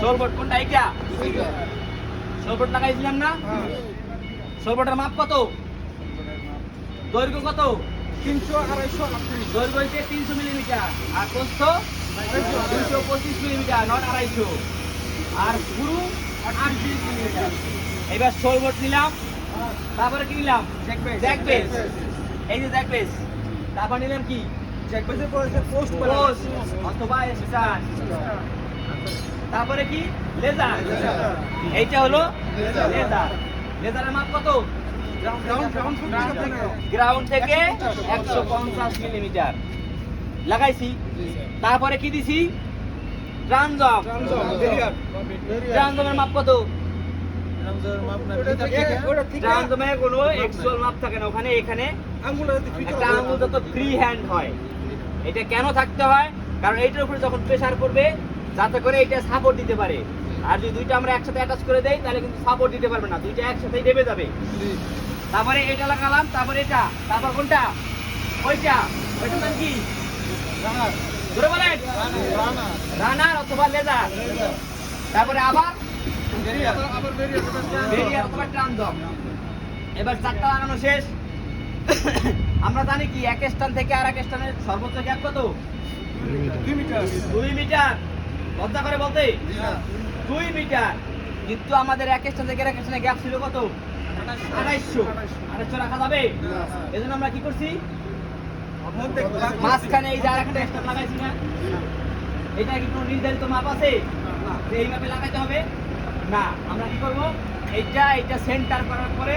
শোলবোট কোনটা এইটা শোলবোট লাগাইছিলাম না? শোলবোটের মাপ কত? দৈর্ঘ্য কত? তিনশো আড়াইশো দৈর্ঘ্য হচ্ছে তিনশো মিলিমিটার। আর প্রস্থ? দুশো পঁচিশ মিলিমিটার নট আড়াইশো। আর পুরু? আটত্রিশ মিলিমিটার। এবার শোলবোট নিলাম। তারপরে কি নিলাম? জ্যাকবেস এই যে জ্যাকবেস তারপর নিলাম কি? জ্যাকবেসের পরে পোস্ট পোস্ট অথবা স্টার তারপরে কি? লেজার এইটা হলো লেজার লেজারের মাপ কত? গ্রাউন্ড থেকে একশো পঞ্চাশ মিলিমিটার লাগাইছি। তারপরে কি দিছি? ট্রানজম ট্রানজমের মাপ কত? ট্রানজমে কোনো এক্সুয়াল মাপ থাকে না। ওখানে এখানে একটা আঙুল যত ফ্রি হ্যান্ড হয় এটা কেন থাকতে হয়? কারণ এইটার উপরে যখন প্রেসার করবে যাতে করে এটা সাপোর্ট দিতে পারে। আর যদি দুইটা আমরা একসাথে অ্যাটাচ করে দেই, তাহলে কিন্তু সাপোর্ট দিতে পারবে না। দুইটা একসাথেই দেবে যাবে। তারপরে এটা লাগালাম, তারপরে এটা, তারপর কোনটা? ওইটা। ওইটার নাম কি? রানার। অথবা লেজার। তারপরে আবার? এবার চারটা লাগানো শেষ। আমরা জানি কি, এক স্থান থেকে আর এক স্থানের সর্বোচ্চ গ্যাপ কত? দুই মিটার। লজ্জা করে বলতে? দুই মিটার। কিন্তু আমাদের এক স্থান থেকে এক স্থানে গ্যাপ ছিল কত? আড়াইশো আড়াইশো রাখা যাবে? এজন্য আমরা কি করছি? মাঝখানে এই যে আর একটা স্টার লাগাইছি না? এটা কি কোনো নির্ধারিত মাপ আছে? যে এই মাপে লাগাইতে হবে? না। আমরা কি করব? এইটা এইটা সেন্টার করার পরে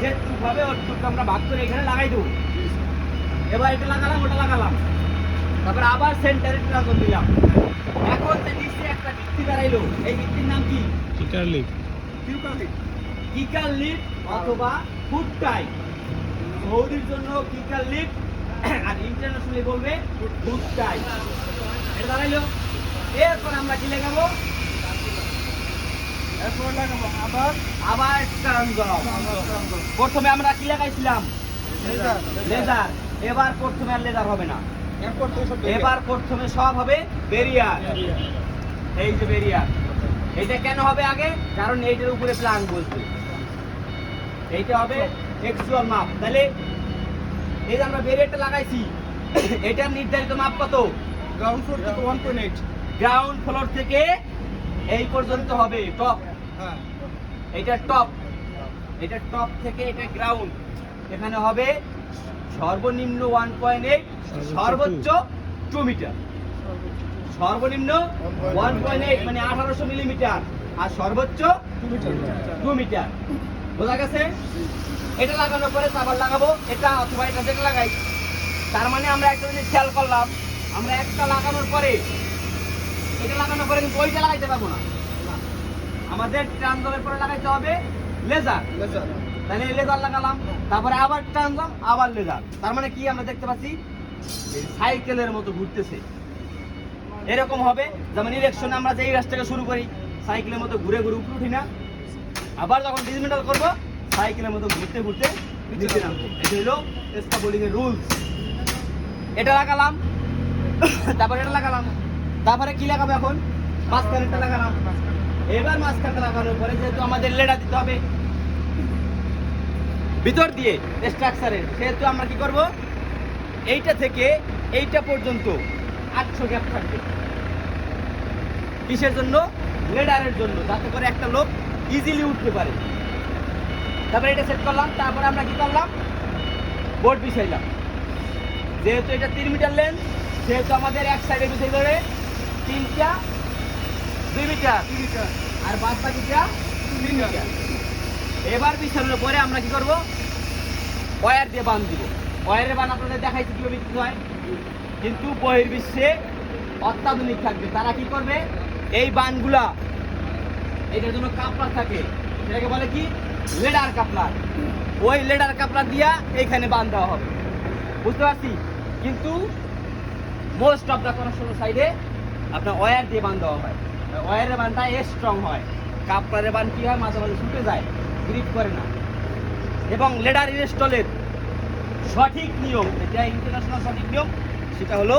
যেটুক হবে ওটুকু আমরা ভাগ করে এখানে লাগাই দেবো। এবার এটা লাগালাম ওটা লাগালাম। তারপরে আবার সেন্টারে ট্রান্সফার দিলাম। এখন যে নিচে একটা ভিত্তি দাঁড়াইলো এই ভিত্তির নাম কি? কিকার লিফট অথবা ফুড টাই সৌদির জন্য কিকার লিফট আর ইন্টারন্যাশনালি বলবে ফুড টাই এটা দাঁড়াইলো এরপর আমরা কি লাগাবো? আবার আবার ট্রান্সফার প্রথমে আমরা কি লাগাইছিলাম? লেজার এবার প্রথমে আর লেজার হবে না। এবার প্রথমে সব হবে বেরিয়ার। এই যে বেরিয়ার। এটা কেন হবে আগে? কারণ এইটার উপরে প্লাং বলছে। এইটা হবে এক্সুয়াল মাপ তাহলে এই যে আমরা বেরিয়ারটা লাগাইছি এটার নির্ধারিত মাপ কত? গ্রাউন্ড ফ্লোর থেকে one point eight ground floor থেকে এই পর্যন্ত হবে টপ হ্যাঁ। এটা টপ এটা টপ থেকে এটা গ্রাউন্ড এখানে হবে সর্বনিম্ন ওয়ান পয়েন্ট এইট সর্বোচ্চ টু মিটার সর্বনিম্ন ওয়ান পয়েন্ট এইট মানে আঠারোশো মিলিমিটার আর সর্বোচ্চ টু মিটার বোঝা গেছে? এটা লাগানোর পরে আবার লাগাবো। এটা অথবা এটা যেটা লাগাই। তার মানে আমরা একটা জিনিস খেয়াল করলাম আমরা একটা লাগানোর পরে এটা লাগানোর পরে কিন্তু ওইটা লাগাইতে পারব না। আমাদের ট্রানজমের পরে লাগাইতে হবে লেজার তাহলে লেজার লাগালাম। তারপরে আবার ট্রানজম আবার লেজার তার মানে কি আমরা দেখতে পাচ্ছি? সাইকেলের মতো ঘুরতেছে। এরকম হবে, যেমন ইলেকশনে আমরা যেই রাস্তা থেকে শুরু করি সাইকেলের মতো ঘুরে ঘুরে উপরে উঠি না। আবার যখন ডিসমেন্টাল করব সাইকেলের মতো ঘুরতে ঘুরতে নিচে নামবো। এটা হলো রুলস এটা লাগালাম। তারপরে এটা লাগালাম। তারপরে কি লাগাবো এখন? মাঝখানেরটা লাগালাম। এবার মাঝখানটা লাগানোর পরে যেহেতু আমাদের লেডা দিতে হবে ভিতর দিয়ে স্ট্রাকচারের সেহেতু আমরা কি করব? এইটা থেকে এইটা পর্যন্ত আটশো গ্যাপ থাকবে। কিসের জন্য? লেডারের জন্য, যাতে করে একটা লোক ইজিলি উঠতে পারে। তারপরে এটা সেট করলাম, তারপরে আমরা কি করলাম? বোর্ড বিছাইলাম। যেহেতু এটা তিন মিটার লেন্থ সেহেতু আমাদের এক সাইডে বিছাই ধরে তিনটা, দুই মিটার আর বাদ বাকিটা তিন মিটার এবার বিছানোর পরে আমরা কি করব? ওয়্যার দিয়ে বান দিব। ওয়্যারের বান আপনাদের দেখাইছি কীভাবে বিক্রি হয়। কিন্তু বহির্বিশ্বে অত্যাধুনিক থাকবে। তারা কি করবে? এই বানগুলা, এটার জন্য কাপলার থাকে। সেটাকে বলে কি? Ladder coupler. ওই লেডার কাপলার দিয়া এইখানে বান দেওয়া হবে। বুঝতে পারছি? কিন্তু মোস্ট অফ দ্য কনস্ট্রাকশন সাইডে আপনার ওয়্যার দিয়ে বান দেওয়া হয়। ওয়্যারের বানটা স্ট্রং হয়। কাপলারের বান কি হয়? মাঝে মাঝে ছুটে যায়। গ্রিপ করে না। এবং লেডার ইনস্টলের সঠিক নিয়ম, এটা ইন্টারন্যাশনাল সঠিক নিয়ম, সেটা হলো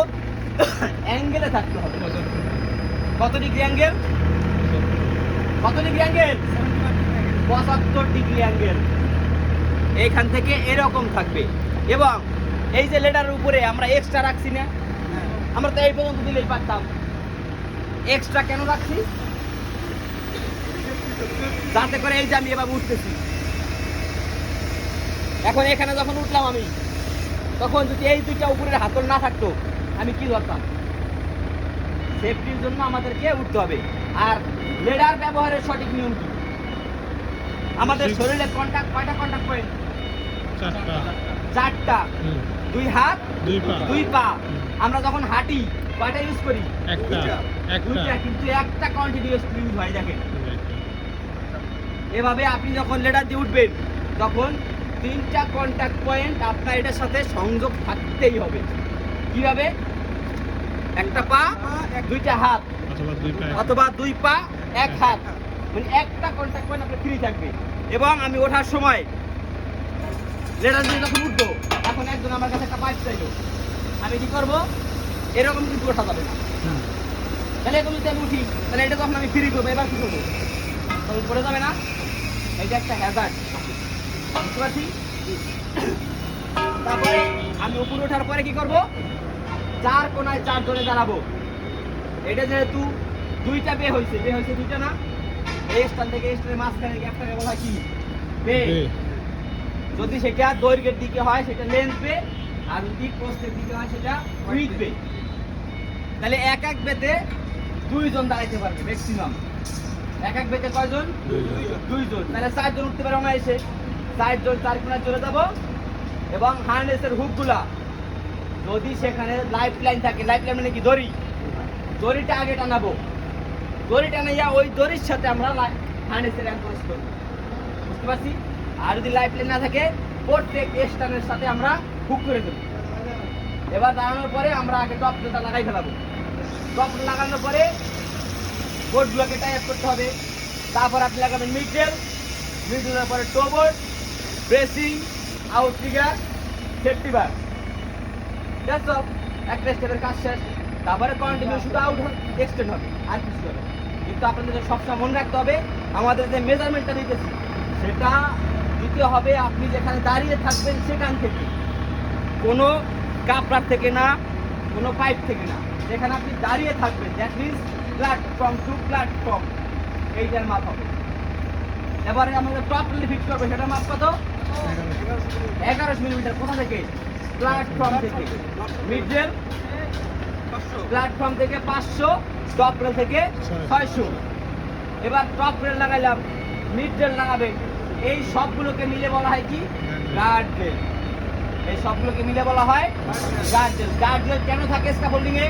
অ্যাঙ্গেলে থাকতে হবে। কত ডিগ্রি অ্যাঙ্গেল? কত ডিগ্রি অ্যাঙ্গেল? পঁচাত্তর ডিগ্রি অ্যাঙ্গেল। এইখান থেকে এরকম থাকবে। এবং এই যে লেডারের উপরে আমরা এক্সট্রা রাখছি না, আমরা তো এই পর্যন্ত দিলেই পারতাম। এক্সট্রা কেন রাখছি? যাতে করে এই যে আমি এবার উঠতেছি। এখন এখানে যখন উঠলাম আমি তখন যদি এই দুইটা উপরের হাতল না থাকতো আমি কি ধরতাম? সেফটির জন্য আমাদেরকে উঠতে হবে। আর লেডার ব্যবহারের সঠিক নিয়ম কি? আমাদের শরীরে কন্টাক্ট কয়টা কন্টাক্ট পয়েন্ট চারটা। দুই হাত দুই পা। আমরা যখন হাঁটি কয়টা ইউজ করি? একটা। কিন্তু একটা কন্টিনিউয়াস ইউজ হয় দেখেন। এভাবে আপনি যখন লেটার দিয়ে উঠবেন তখন তিনটা কন্ট্যাক্ট পয়েন্ট আপনার এটার সাথে সংযোগ থাকতেই হবে। কীভাবে? একটা পা দুইটা হাত অথবা দুই পা অথবা দুই পা এক হাত। মানে একটা কন্ট্যাক্ট পয়েন্ট আপনার ফ্রি থাকবে। এবং আমি ওঠার সময় লেটার দিয়ে যখন উঠবো এখন একজন আমার কাছে একটা পাইপ চাইলো। আমি কি করব? এরকম কিন্তু ওঠা যাবে না। তাহলে এরকম যদি আমি উঠি তাহলে এটা তখন আমি ফ্রি করব। এবার কি করব? তখন পড়ে যাবে না? এটা একটা হ্যাজার্ড বুঝতে পারছি? তারপরে আমি উপরে ওঠার পরে কি করব? চার কোনায় চার জনে দাঁড়াবো। এটা যেহেতু দুইটা বে হয়েছে বে হয়েছে দুইটা না? এই স্থান থেকে এই স্থানের মাঝখানে গ্যাপটাকে বলা কি? বে। বে। যদি সেটা দৈর্ঘ্যের দিকে হয় সেটা লেন্থ বে আর যদি প্রস্থের দিকে হয় সেটা উইথ বে। তাহলে এক এক বেতে দুইজন দাঁড়াইতে পারবে ম্যাক্সিমাম এক এক বেতে কয়জন? দুইজন। তাহলে চারজন উঠতে পারে আমরা এসে চারজন চার কোনায় চলে যাব এবং হার্নেসের হুকগুলা যদি সেখানে লাইফ লাইন থাকে লাইফ লাইন মানে কি? দড়ি। দড়িটা আগে টানাবো। দড়ি টানাইয়া ওই দড়ির সাথে আমরা হার্নেসের অ্যাঙ্করেজ করব। বুঝতে পারছি? আর যদি লাইফ লাইন না থাকে প্রত্যেক স্টানের সাথে আমরা হুক করে দেবো। এবার দাঁড়ানোর পরে আমরা আগে টপ লাগাই ফেলাবো। টপ লাগানোর পরে বোর্ডগুলোকে টাই আপ করতে হবে। তারপর আপনি লাগাবেন মিডল মিডলের পরে toe board bracing out trigger safety bar that's all একটা স্টেপের কাজ শেষ। তারপরে কন্টিনিউ শুধু আউট এক্সটেন্ড হবে, আর কিছু হবে কিন্তু আপনাদের সবসময় মনে রাখতে হবে, আমাদের যে মেজারমেন্টটা দিতেছি, সেটা দিতে হবে আপনি যেখানে দাঁড়িয়ে থাকবেন সেখান থেকে। কোনো কাপড়ার থেকে না, কোনো পাইপ থেকে না। যেখানে আপনি দাঁড়িয়ে থাকবেন that means platform to platform এইটার মাপ হবে এবারে আমাদের প্রপারলি ফিক্স করবে সেটার মাপ কত? এগারোশো মিলিমিটার। কোথা থেকে? প্ল্যাটফর্ম থেকে। মিডল প্ল্যাটফর্ম থেকে পাঁচশো টপ রেল থেকে ছয়শো। এবার টপ রেল লাগাইলাম মিড রেল লাগাবে। এই সবগুলোকে মিলে বলা হয় কি? গার্ড রেল এই সবগুলোকে মিলে বলা হয় গার্ড রেল গার্ড রেল কেন থাকে স্কাফোল্ডিং এ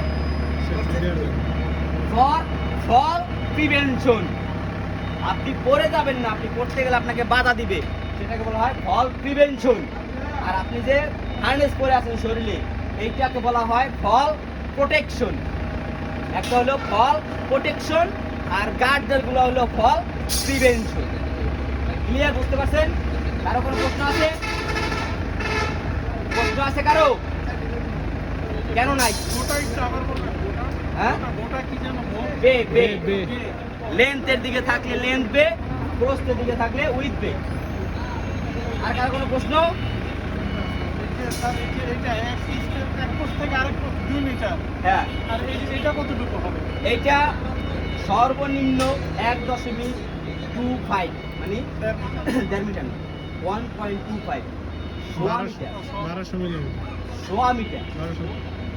ফর ফল প্রিভেনশন আপনি পড়ে যাবেন না, আপনি পড়তে গেলে আপনাকে বাধা দিবে। সেটাকে বলা হয় ফল প্রিভেনশন আর আপনি যে হার্নেস পরে আছেন শরীরে, এইটাকে বলা হয় ফল প্রোটেকশন একটা হলো ফল প্রোটেকশন আর গার্ডগুলো হলো ফল প্রিভেনশন ক্লিয়ার বুঝতে পারছেন? কারও কোনো প্রশ্ন আছে? প্রশ্ন আছে কারও? কেন নাই? হ্যাঁ? বে বে বে, বে। লেন্থের দিকে থাকলে লেন্থ বে প্রস্থের দিকে থাকলে উইথ বে। আর কারও কোনো প্রশ্ন? হ্যাঁ। এইটা সর্বনিম্ন এক দশমিক টু ফাইভ মানে দেড় metre. One point two five. সোয়া মিটার। সোয়া মিটার।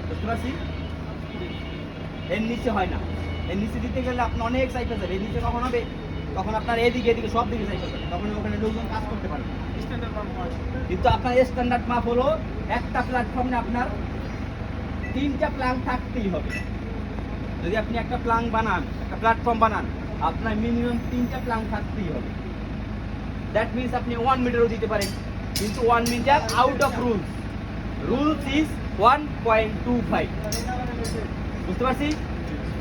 বুঝতে পারছি? এর নিচে হয় না। এর নিচে দিতে গেলে আপনি অনেক সাইকেল যাবে এর নিচে কখন হবে? তখন আপনার এদিকে এদিকে সব দিকে সাইকেল যাবে তখন ওখানে লোকজন কাজ করতে পারবে কিন্তু আপনার স্ট্যান্ডার্ড মাপ হলো একটা প্ল্যাটফর্মে আপনার তিনটা প্ল্যান থাকতেই হবে। যদি আপনি একটা প্ল্যান বানান একটা প্ল্যাটফর্ম বানান আপনার মিনিমাম তিনটা প্ল্যান থাকতেই হবে। দ্যাট মিনস আপনি ওয়ান মিটারও দিতে পারেন। কিন্তু one metre out of rules rules is one point two five বুঝতে পারছি?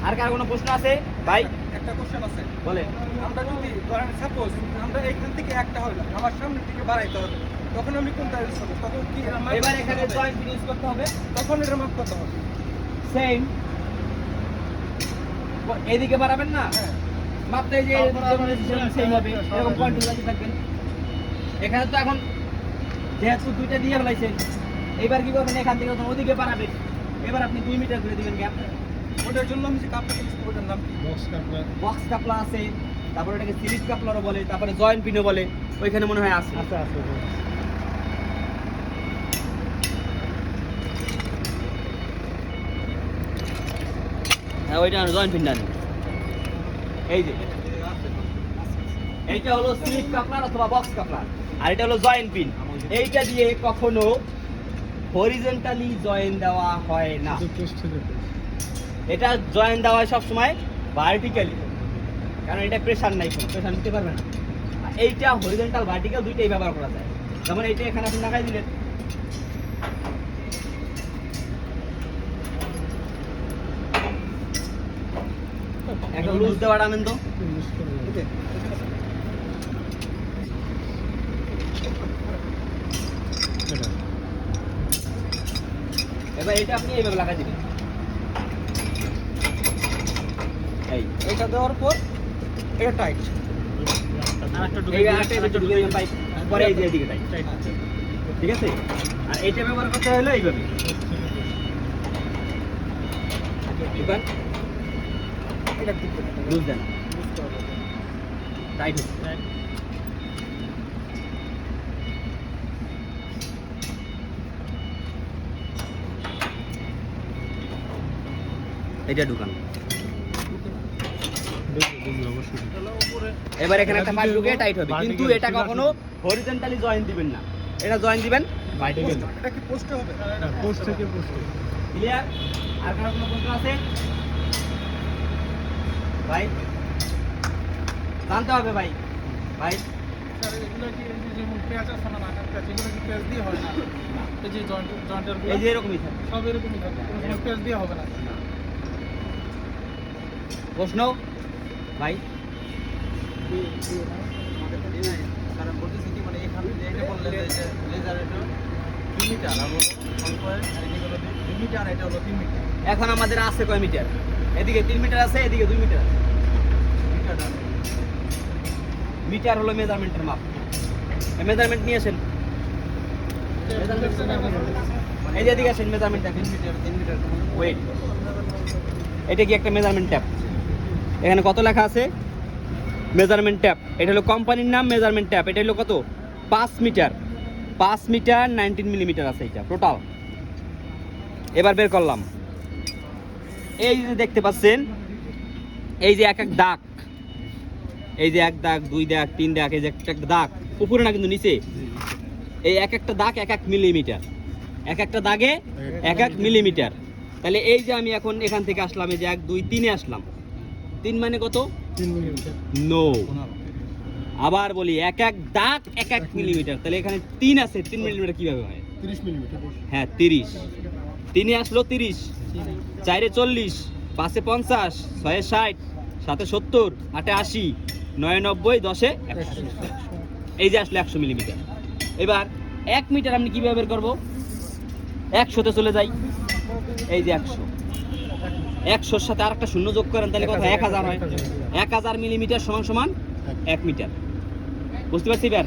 আর কার কোনো প্রশ্ন আছে? ভাই। একটা কোশ্চেন আছে। বলেন। আমরা যদি ধরেন সাপোজ আমরা এখান থেকে একটা হইলাম আমার সামনে থেকে বাড়াইতে হবে তখন আমি কোনটা ইউজ করব? তখন কি আমার এবার এখানে জয়েন্ট ইউজ করতে হবে। তখন এর মাপ কত হবে? সেম এদিকে বাড়াবেন না? হ্যাঁ। এই যে সেম হবে এরকম কন্ট্রোল লাগতে থাকবেন। এখানে তো এখন যেহেতু দুইটা দিয়ে ফেলাইছেন এইবার কি করবেন? এখান থেকে ওদিকে বাড়াবেন। এবার আপনি দুই মিটার করে দিবেন গ্যাপ ওটার জন্য আমি যে কাপটা কিনছি ওটার নাম বক্স কাপড় বক্স কাপলা আছে। তারপরে ওটাকে সিরিজ কাপলারও বলে তারপরে জয়েন্ট পিনও বলে। ওইখানে মনে হয় আছে। আছে আছে হ্যাঁ ওইটা জয়েন্ট পিন ডান এই যে। এইটা হলো স্লিপ কাপলার অথবা বক্স কাপলার আর এটা হলো জয়েন্ট পিন এইটা দিয়ে কখনো হরিজেন্টালি জয়েন দেওয়া হয় না। এটা জয়েন দেওয়া হয় সবসময় ভার্টিক্যালি কারণ এটা প্রেশার নাই কোনো প্রেশার নিতে পারবে না। এইটা হরিজেন্টাল ভার্টিক্যাল দুইটাই ব্যবহার করা যায়। যেমন এইটা এখানে আপনি লাগাই দিলেন। একটা লুজ দেওয়াটা আনেন তো ইউজ করে এই যে, এটা এবার এটা আপনি এইভাবে লাগাই দিবেন। এই এটা দেওয়ার পর এটা টাইট টাইট ঠিক আছে? আর এইটা ব্যবহার করতে হলে এইভাবে। এবার এটা লুজ দেন। বুঝতে হবে এটা ঢুকান এবার এখানে একটা পাইপ ঢুকে টাইট হবে। কিন্তু এটা কখনো হরিজন্টালি জয়েন দিবেন না। এটা জয়েন দিবেন। ভার্টিক্যাল এটা কি পোস্টে হবে? পোস্ট থেকে পোস্ট ক্লিয়ার আর কারও কোনো প্রশ্ন আছে? ভাই? জানতে হবে ভাই। ভাই? স্যার এই যে যেমন পেঁয়াজ আছে না নাকার পেঁয়াজ এগুলো কি পেঁয়াজ দিয়ে হয় না? এই যে জয়েন্ট জয়েন্টের এই যে এরকমই থাকে। সব এরকমই থাকে। কোনো পেঁয়াজ দিয়ে হবে না। প্রশ্ন? ভাই? কারণ বলতেছি কি মানে এখানে এটা বললেন যে লেজার এটা দুই মিটার আর হলো দুই মিটার এটা হলো তিন মিটার। এখন আমাদের আছে কয় মিটার? এদিকে তিন মিটার আছে এদিকে দুই মিটার মিটার হলো মেজারমেন্টের মাপ। মেজারমেন্ট নিয়ে আসেন। এই যে এদিকে আসেন মেজারমেন্ট দেখেন। ওয়েট এটা কি একটা মেজারমেন্ট ট্যাপ এখানে কত লেখা আছে? মেজারমেন্ট ট্যাপ এটা হলো কোম্পানির নাম মেজারমেন্ট ট্যাপ এটা হলো কত? পাঁচ মিটার। পাঁচ মিটার নাইনটিন মিলিমিটার আছে এটা টোটাল এবার বের করলাম। এই যে দেখতে পাচ্ছেন, এই যে এক এক দাগ। এই যে এক দাগ, দুই দাগ, তিন দাগ, এই যে একটা দাগ। উপরে না কিন্তু নিচে। এই এক একটা দাগ এক এক মিলিমিটার এক একটা দাগে এক এক মিলিমিটার তাহলে এই যে আমি এখন এখান থেকে আসলাম, এই যে এক, দুই, তিনে আসলাম। তিন মানে কত? নো আবার বলি এক এক দাগ এক এক মিলিমিটার তাহলে এখানে তিন আছে তিন মিলিমিটার কীভাবে হয়? তিরিশ মিলিমিটার হ্যাঁ তিরিশ। তিনে আসলো তিরিশ। চারে চল্লিশ পাঁচে পঞ্চাশ ছয়ে ষাট সাতে সত্তর আটে আশি নয় নব্বই দশে এই যে আসলে একশো মিলিমিটার এবার এক মিটার আপনি কীভাবে বের করব? একশোতে চলে যাই। এই যে একশো। একশোর সাথে আর একটা শূন্য যোগ করেন তাহলে কত? এক হাজার হয়। এক হাজার মিলিমিটার সমান সমান এক মিটার। বুঝতে পারছি এবার?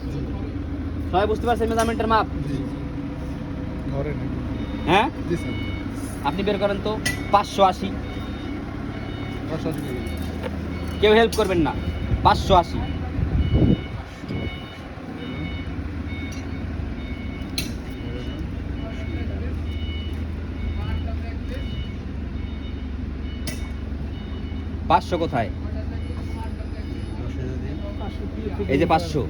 সবাই বুঝতে পারছেন মেজারমেন্টের মাপ? হ্যাঁ? আপনি বের করেন তো পাঁচশো আশি। কেউ হেল্প করবেন না পাঁচশো আশি। পাঁচশো কোথায়? এই যে পাঁচশো।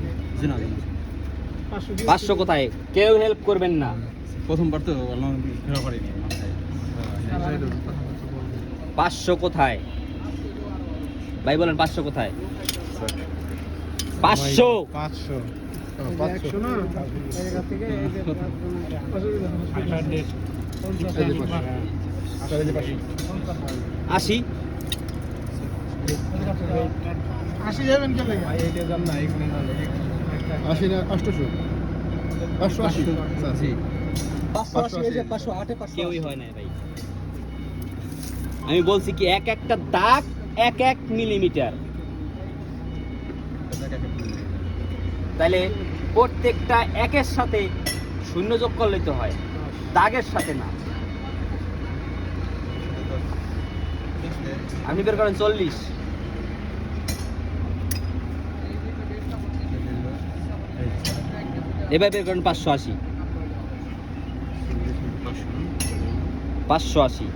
পাঁচশো কোথায়? কেউ হেল্প করবেন না। প্রথমবার তো পাঁচশো কোথায়? ভাই বলেন পাঁচশো কোথায়? পাঁচশো। পাঁচশো। পাঁচশো আশি। আশি যাবেন কে লাগে আশি না আটশোশো পাঁচশো আশি। জি। পাঁচশো আশি পাঁচশো আটে পাঁচশো কেউই হয় না ভাই। আমি বলছি কি এক একটা দাগ এক এক মিলিমিটার। মিলিমিটার। তাহলে প্রত্যেকটা একের সাথে শূন্য যোগ করলে তো হয় দাগের সাথে না। আপনি বের করেন চল্লিশ। এবার বের করেন পাঁচশো আশি। পাঁচশো আশি।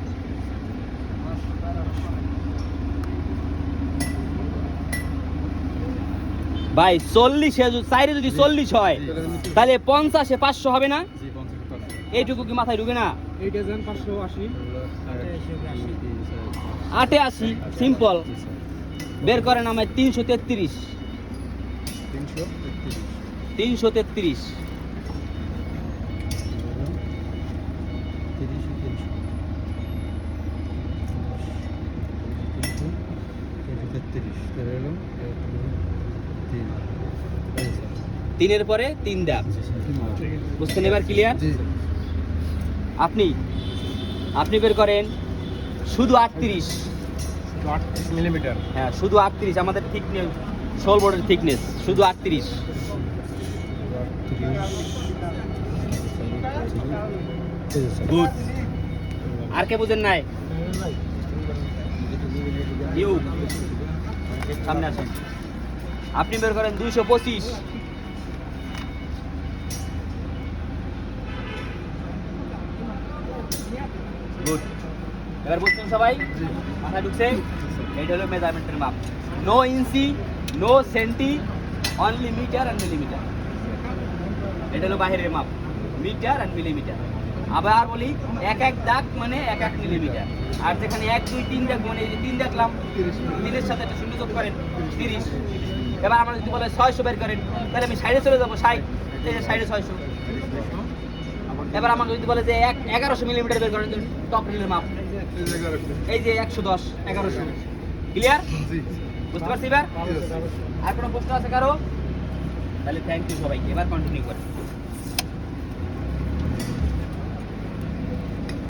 ভাই চল্লিশে চাইরে যদি চল্লিশ হয় তাহলে পঞ্চাশে পাঁচশো হবে না? এইটুকু কি মাথায় ঢুকে না? এইটা যান পাঁচশো আশি। আটে আশি সিম্পল বের করেন আমার তিনশো তেত্রিশ। তিনশো তেত্রিশ। তিনের পরে তিন দাগ বুঝছেন এবার ক্লিয়ার আপনি আপনি বের করেন। শুধু আটত্রিশ। মিলিমিটার। হ্যাঁ শুধু আটত্রিশ আমাদের থিকনেস সোল বোর্ডের থিকনেস শুধু আটত্রিশ। গুড আর কে বুঝেন নাই? ইউ সামনে আসেন। আপনি বের করেন দুইশো পঁচিশ। এবার বুঝছেন সবাই, মাথায় ঢুকছে এইটা হলো মেজারমেন্টের মাপ। No inch no centi only metre and millimetre এটা হলো বাহিরের মাপ। মিটার অ্যান্ড মিলিমিটার আবার বলি, এক এক দাগ মানে এক এক মিলিমিটার আর যেখানে এক, দুই, তিন দাগ মানে তিন দেখলাম, তিনের সাথে একটা শূন্য যোগ করেন, তিরিশ। এবার আমরা যদি বলে ছয়শো বের করেন, তাহলে আমি সাইডে চলে যাব এই সাইডে ছয়শো। এবার আমাকে যদি বলে যে এক, এগারোশো মিলিমিটার বের করেন টপ রিলের মাপ। এই যে একশো দশ এগারোশো। ক্লিয়ার বুঝতে পারছি এবার? আর কোনো প্রশ্ন আছে কারও? তাহলে থ্যাংক ইউ সবাইকে। এবার কন্টিনিউ করেন